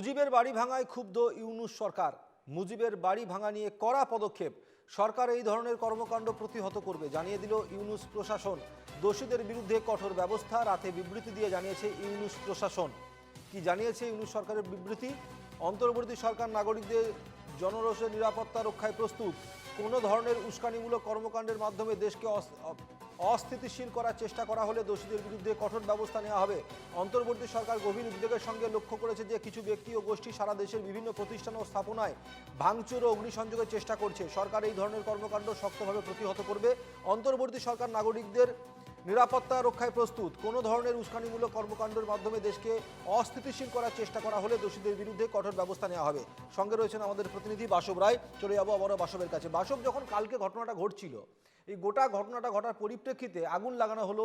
মুজিবের বাড়ি ভাঙায় ক্ষুব্ধ ইউনুস সরকার। মুজিবের বাড়ি ভাঙা নিয়ে কড়া পদক্ষেপ। সরকার এই ধরনের কর্মকাণ্ড প্রতিহত করবে, জানিয়ে দিল ইউনুস প্রশাসন। দোষীদের বিরুদ্ধে কঠোর ব্যবস্থা, রাতে বিবৃতি দিয়ে জানিয়েছে ইউনুস প্রশাসন। কি জানিয়েছে ইউনুস সরকারের বিবৃতি? অন্তর্বর্তী সরকার নাগরিকদের জনরোষের নিরাপত্তা রক্ষায় প্রস্তুত। কোনো ধরনের উস্কানিমূলক কর্মকাণ্ডের মাধ্যমে দেশকে অস্থিতিশীল করার চেষ্টা করা হলে দোষীদের বিরুদ্ধে কঠোর ব্যবস্থা নেওয়া হবে। অন্তর্বর্তী সরকার গভীর উদ্বেগের সঙ্গে লক্ষ্য করেছে যে কিছু ব্যক্তি ও গোষ্ঠী সারা দেশের বিভিন্ন প্রতিষ্ঠান ও স্থাপনায় ভাঙচুর ও অগ্নিসংযোগের চেষ্টা করছে। সরকার এই ধরনের কর্মকাণ্ড শক্তভাবে প্রতিহত করবে। অন্তর্বর্তী সরকার নাগরিকদের নিরাপত্তা রক্ষায় প্রস্তুত। কোনো ধরনের উস্কানিমূলক কর্মকাণ্ডের মাধ্যমে দেশকে অস্থিতিশীল করার চেষ্টা করা হলে দোষীদের বিরুদ্ধে কঠোর ব্যবস্থা নেওয়া হবে। সঙ্গে রয়েছেন আমাদের প্রতিনিধি বাসব রায়। চলে যাব আবারও বাসবের কাছে। বাসব, যখন কালকে ঘটনাটা ঘটছিল, এই গোটা ঘটনাটা ঘটার পরিপ্রেক্ষিতে আগুন লাগানো হলো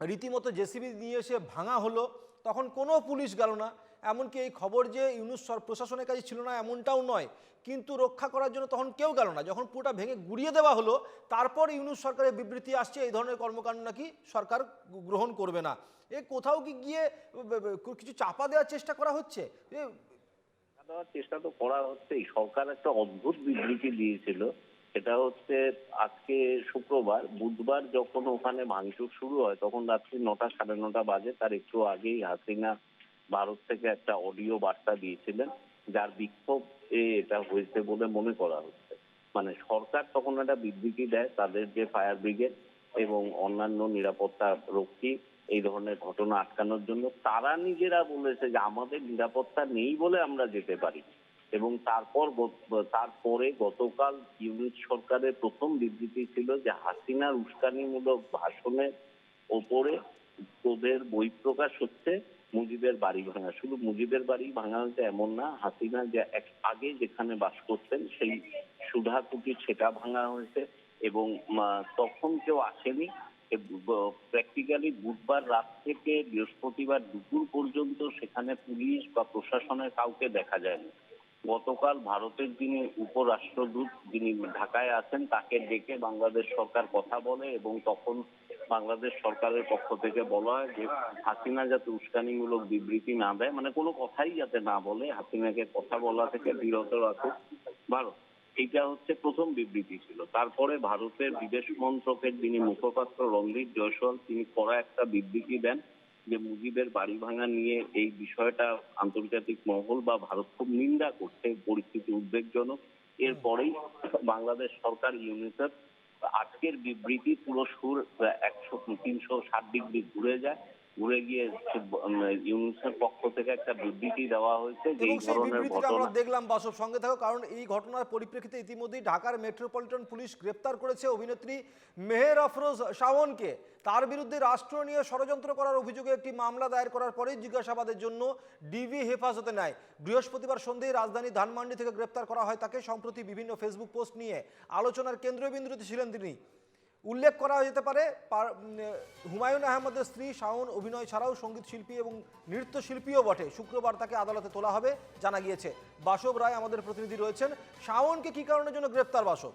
রীতিমতো জেসিবি নিয়ে এসে ভাঙা হলো, তখন কোনো পুলিশ গেল না। এমনকি এই খবর যে ইউনুস প্রশাসনের কাছে ছিল না, এমনটাও নয়। কিন্তু রক্ষা করার জন্য তখন কেউ গেল না। যখন পুরোটা ভেঙে গুড়িয়ে দেওয়া হলো, তারপর ইউনুস সরকারের বিবৃতি আসছে, এই ধরনের কর্মকাণ্ড নাকি সরকার গ্রহণ করবে না। এ কোথাও কি গিয়ে কিছু চাপা দেওয়ার চেষ্টা করা হচ্ছে? চেষ্টা তো করা হচ্ছেই। সরকার একটা অদ্ভুত বিবৃতি দিয়েছিল। সেটা হচ্ছে আজকে শুক্রবার, বুধবার যখন ওখানে ভাঙচুর শুরু হয়, তখন রাত্রি নটা, সাড়ে নটা বাজে, তার একটু আগেই হাসিনা ভারত থেকে একটা অডিও বার্তা দিয়েছিলেন, যার বিক্ষোভ এটা হয়েছে বলে মনে করা হচ্ছে। মানে সরকার তখন একটা বিবৃতি দেয় তাদের যে ফায়ার ব্রিগেড এবং অন্যান্য নিরাপত্তা রক্ষী এই ধরনের ঘটনা আটকানোর জন্য, তারা নিজেরা বলেছে যে আমাদের নিরাপত্তা নেই বলে আমরা যেতে পারি এবং তারপর তারপরে গতকাল ইউনিট সরকারের প্রথম বিবৃতি ছিল যে হাসিনার উস্কানিমূলক ভাষণের ওপরে তোদের বহিঃপ্রকাশ হচ্ছে, মুজিবের বাড়ি ভাঙা। শুধু মুজিবের বাড়ি ভাঙা হচ্ছে এমন না, হাসিনা যে এক আগে যেখানে বাস করতেন সেই সুধা কুটির সেটা ভাঙা হয়েছে এবং তখন কেউ আসেনি। প্র্যাকটিক্যালি বুধবার রাত থেকে বৃহস্পতিবার দুপুর পর্যন্ত সেখানে পুলিশ বা প্রশাসনের কাউকে দেখা যায়নি। গতকাল ভারতের যিনি উপরাষ্ট্রদূত যিনি ঢাকায় আছেন, তাকে ডেকে বাংলাদেশ সরকার কথা বলে এবং তখন বাংলাদেশ সরকারের পক্ষ থেকে বলা হয় যে, হাসিনা যাতে উস্কানিমূলক বিবৃতি না দেয় মানে কোনো কথাই যাতে না বলে, হাসিনাকে কথা বলা থেকে বিরত রাখুক। ভারত এটা হচ্ছে প্রথম বিবৃতি ছিল। তারপরে ভারতের বিদেশ মন্ত্রকের যিনি মুখপাত্র রণদীপ জয়সওয়াল, তিনি কড়া একটা বিবৃতি দেন। যে মুজিবের বাড়ি ভাঙা নিয়ে এই বিষয়টা আন্তর্জাতিক মহল বা ভারত খুব নিন্দা করছে, পরিস্থিতি উদ্বেগজনক। এরপরেই বাংলাদেশ সরকার, ইউনিসেফ, আজকের বিবৃতি পুরো সুর একশো, তিনশো ষাট ডিগ্রি ঘুরে যায়। ঘুরে গিয়ে ইউনিসেফ পক্ষ থেকে একটা বিবৃতি দেওয়া হয়েছে যে এই ধরনের ঘটনা আমরা দেখলাম বাসব সঙ্গে থাকো কারণ এই ঘটনার পরিপ্রেক্ষিতে ইতিমধ্যেই ঢাকার মেট্রোপলিটন পুলিশ গ্রেপ্তার করেছে অভিনেত্রী মেহের আফরোজ শাওনকে। তার বিরুদ্ধে রাষ্ট্র নিয়ে ষড়যন্ত্র করার অভিযোগে একটি মামলা দায়ের করার পরেই জিজ্ঞাসাবাদের জন্য ডিবি হেফাজতে নেয়। বৃহস্পতিবার সন্ধ্যায় রাজধানী ধানমান্ডি থেকে গ্রেপ্তার করা হয় তাকে সম্প্রতি বিভিন্ন ফেসবুক পোস্ট নিয়ে। আলোচনার কেন্দ্রবিন্দুতে ছিলেন তিনি। উল্লেখ করা যেতে পারে হুমায়ুন আহমদের স্ত্রী শাওন অভিনয় ছাড়াও সংগীত শিল্পী এবং নৃত্যশিল্পীও বটে। শুক্রবার তাকে আদালতে তোলা হবে, জানা গিয়েছে। বাসব রায় আমাদের প্রতিনিধি রয়েছেন। শাওনকে কি কারণের জন্য গ্রেপ্তার বাসব?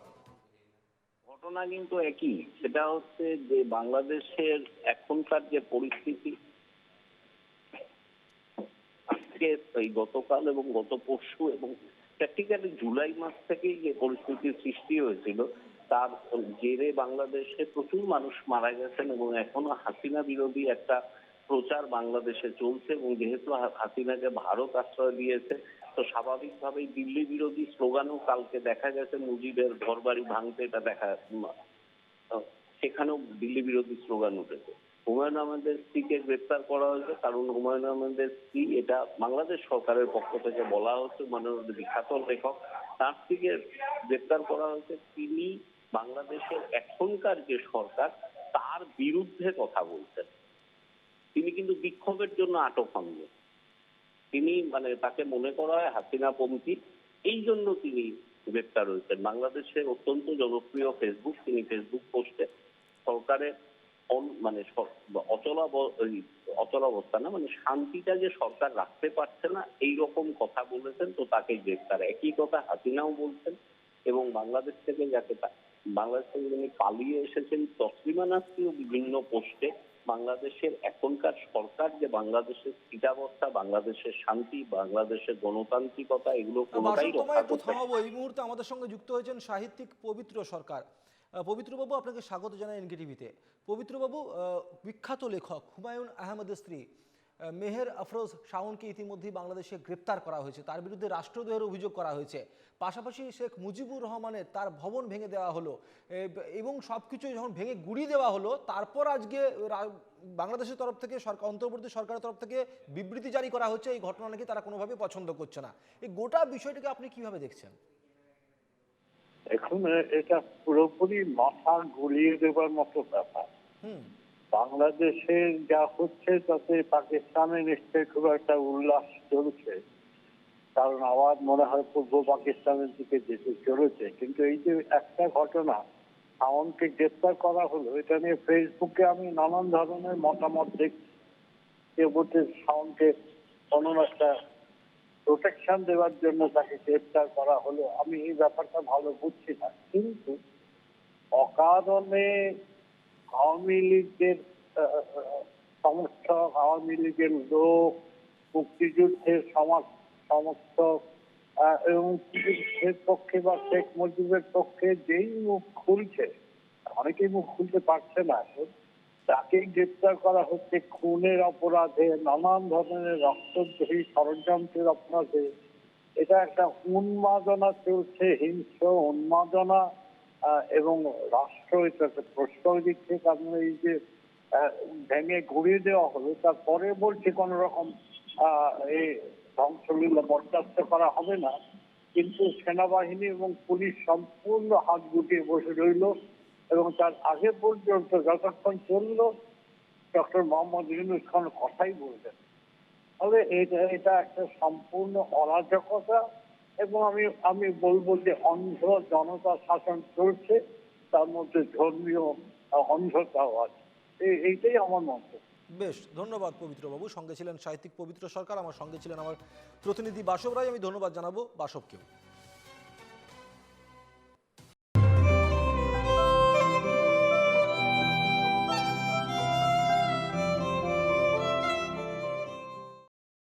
ঘটনা কিন্তু একই। সেটা হচ্ছে যে বাংলাদেশের এখনকার যে পরিস্থিতি, আজকে এই গতকাল এবং গত পরশু এবং প্র্যাকটিক্যালি জুলাই মাস থেকেই যে পরিস্থিতির সৃষ্টি হয়েছিল তার জেরে বাংলাদেশে প্রচুর মানুষ মারা গেছেন এবং এখনও হাসিনা বিরোধী একটা প্রচার বাংলাদেশে চলছে এবং যেহেতু হাসিনাকে ভারত আশ্রয় দিয়েছে, তো স্বাভাবিকভাবেই দিল্লি বিরোধী স্লোগানও কালকে দেখা গেছে, মুজিবের ঘরবাড়ি ভাঙতে এটা দেখা সেখানেও দিল্লি বিরোধী স্লোগান উঠেছে। হুমায়ুন আহমেদের স্ত্রীকে গ্রেপ্তার করা হয়েছে, কারণ হুমায়ুন আহমেদের স্ত্রী, এটা বাংলাদেশ সরকারের পক্ষ থেকে বলা হচ্ছে মানে বিখ্যাত লেখক, তার স্ত্রীকে গ্রেপ্তার করা হয়েছে। তিনি বাংলাদেশের এখনকার যে সরকার, তার বিরুদ্ধে কথা বলছেন। তিনি কিন্তু বিক্ষোভের জন্য আটক হননি। তিনি মানে তাকে মনে করা হয় হাসিনাপন্থী এই জন্য তিনি গ্রেপ্তার হয়েছেন। বাংলাদেশে অত্যন্ত জনপ্রিয় ফেসবুক তিনি ফেসবুক পোস্টে সরকারের মানে অচলাবস্থা না মানে শান্তিটা যে সরকার রাখতে পারছে না, এই রকম কথা বলেছেন, তো তাকে গ্রেপ্তার। একই কথা হাসিনাও বলছেন এবং বাংলাদেশ থেকে যাকে বাংলাদেশ থেকে যিনি পালিয়ে এসেছেন তসলিমা নাসরিও বিভিন্ন পোস্টে বাংলাদেশের এখনকার সরকার যে বাংলাদেশের স্থিতাবস্থা বাংলাদেশের শান্তি বাংলাদেশের গণতান্ত্রিকতা এগুলো কোনোটাই রক্ষা করতে এই মুহূর্তে আমাদের সঙ্গে যুক্ত হয়েছেন সাহিত্যিক পবিত্র সরকার। পবিত্রবাবু আপনাকে স্বাগত জানাই এনকেটিভিতে। পবিত্রবাবু আহ, বিখ্যাত লেখক হুমায়ুন আহমেদের স্ত্রী। মেহের আফরোজ শাওনকে ইতিমধ্যেই বাংলাদেশে গ্রেপ্তার করা হয়েছে। তার বিরুদ্ধে রাষ্ট্রদ্রোহের অভিযোগ করা হয়েছে। পাশাপাশি শেখ মুজিবুর রহমানের তার ভবন ভেঙে দেওয়া হলো। এবং সব কিছু যখন ভেঙে গুড়িয়ে দেওয়া হলো তারপর আজকে বাংলাদেশের তরফ থেকে সরকার অন্তর্বর্তী সরকারের তরফ থেকে বিবৃতি জারি করা হচ্ছে। এই ঘটনা নাকি তারা কোনোভাবে পছন্দ করছে না। এই গোটা বিষয়টাকে আপনি কীভাবে দেখছেন? এখন এটা পুরোপুরি মাথা গুলিয়ে দেবার মতো ব্যাপার। হুম। বাংলাদেশে যা হচ্ছে তাতে পাকিস্তানে নিশ্চয়ই খুব একটা উল্লাস চলছে। কারণ আবার মনে হয় পূর্ব পাকিস্তানের দিকে যেতে চলেছে। কিন্তু এই যে একটা ঘটনা শাওনকে গ্রেপ্তার করা হলো, এটা নিয়ে ফেসবুকে আমি নানান ধরনের মতামত দেখছি। কেউ বলছে শাওনকে কোনো একটা প্রোটেকশন দেওয়ার জন্য তাকে গ্রেপ্তার করা হলো। আমি এই ব্যাপারটা ভালো বুঝছি না। কিন্তু অকারণে আওয়ামী লীগের সমর্থক, আওয়ামী লীগের লোক মুক্তিযুদ্ধের সমাজ, সমর্থক এবং মুক্তিযুদ্ধের পক্ষে বা শেখ মুজিবের পক্ষে যেই মুখ খুলছে, অনেকেই মুখ খুলতে পারছে না তাকেই গ্রেপ্তার করা হচ্ছে খুনের অপরাধে, নানান ধরনের রক্তদ্রোহী ষড়যন্ত্রের অপরাধে। এটা একটা উন্মাদনা চলছে, হিংস্র উন্মাদনা। এবং রাষ্ট্র এটাকে প্রশ্ন দিচ্ছে, কারণ এই যে ভেঙে ঘুরিয়ে দেওয়া হলো, তারপরে বলছে কোন রকম এই ধ্বংসলীলা বরদাস্ত করা হবে না। কিন্তু সেনাবাহিনী এবং পুলিশ সম্পূর্ণ হাত গুটিয়ে বসে রইল এবং তার আগে পর্যন্ত যতক্ষণ চলল, ডক্টর মোহাম্মদ ইউনুস খান কথাই বললেন তবে এটা এটা একটা সম্পূর্ণ অরাজকতা। এবং আমি আমি বলব যে অন্ধ জনতা শাসন চলছে, তার মধ্যে ধর্মীয় অন্ধতাও আছে। এই- এইটাই আমার মন্তব্য। বেশ, ধন্যবাদ পবিত্রবাবু। সঙ্গে ছিলেন সাহিত্যিক পবিত্র সরকার, আমার সঙ্গে ছিলেন আমার প্রতিনিধি বাসব রায়। আমি ধন্যবাদ জানাব বাসবকেও।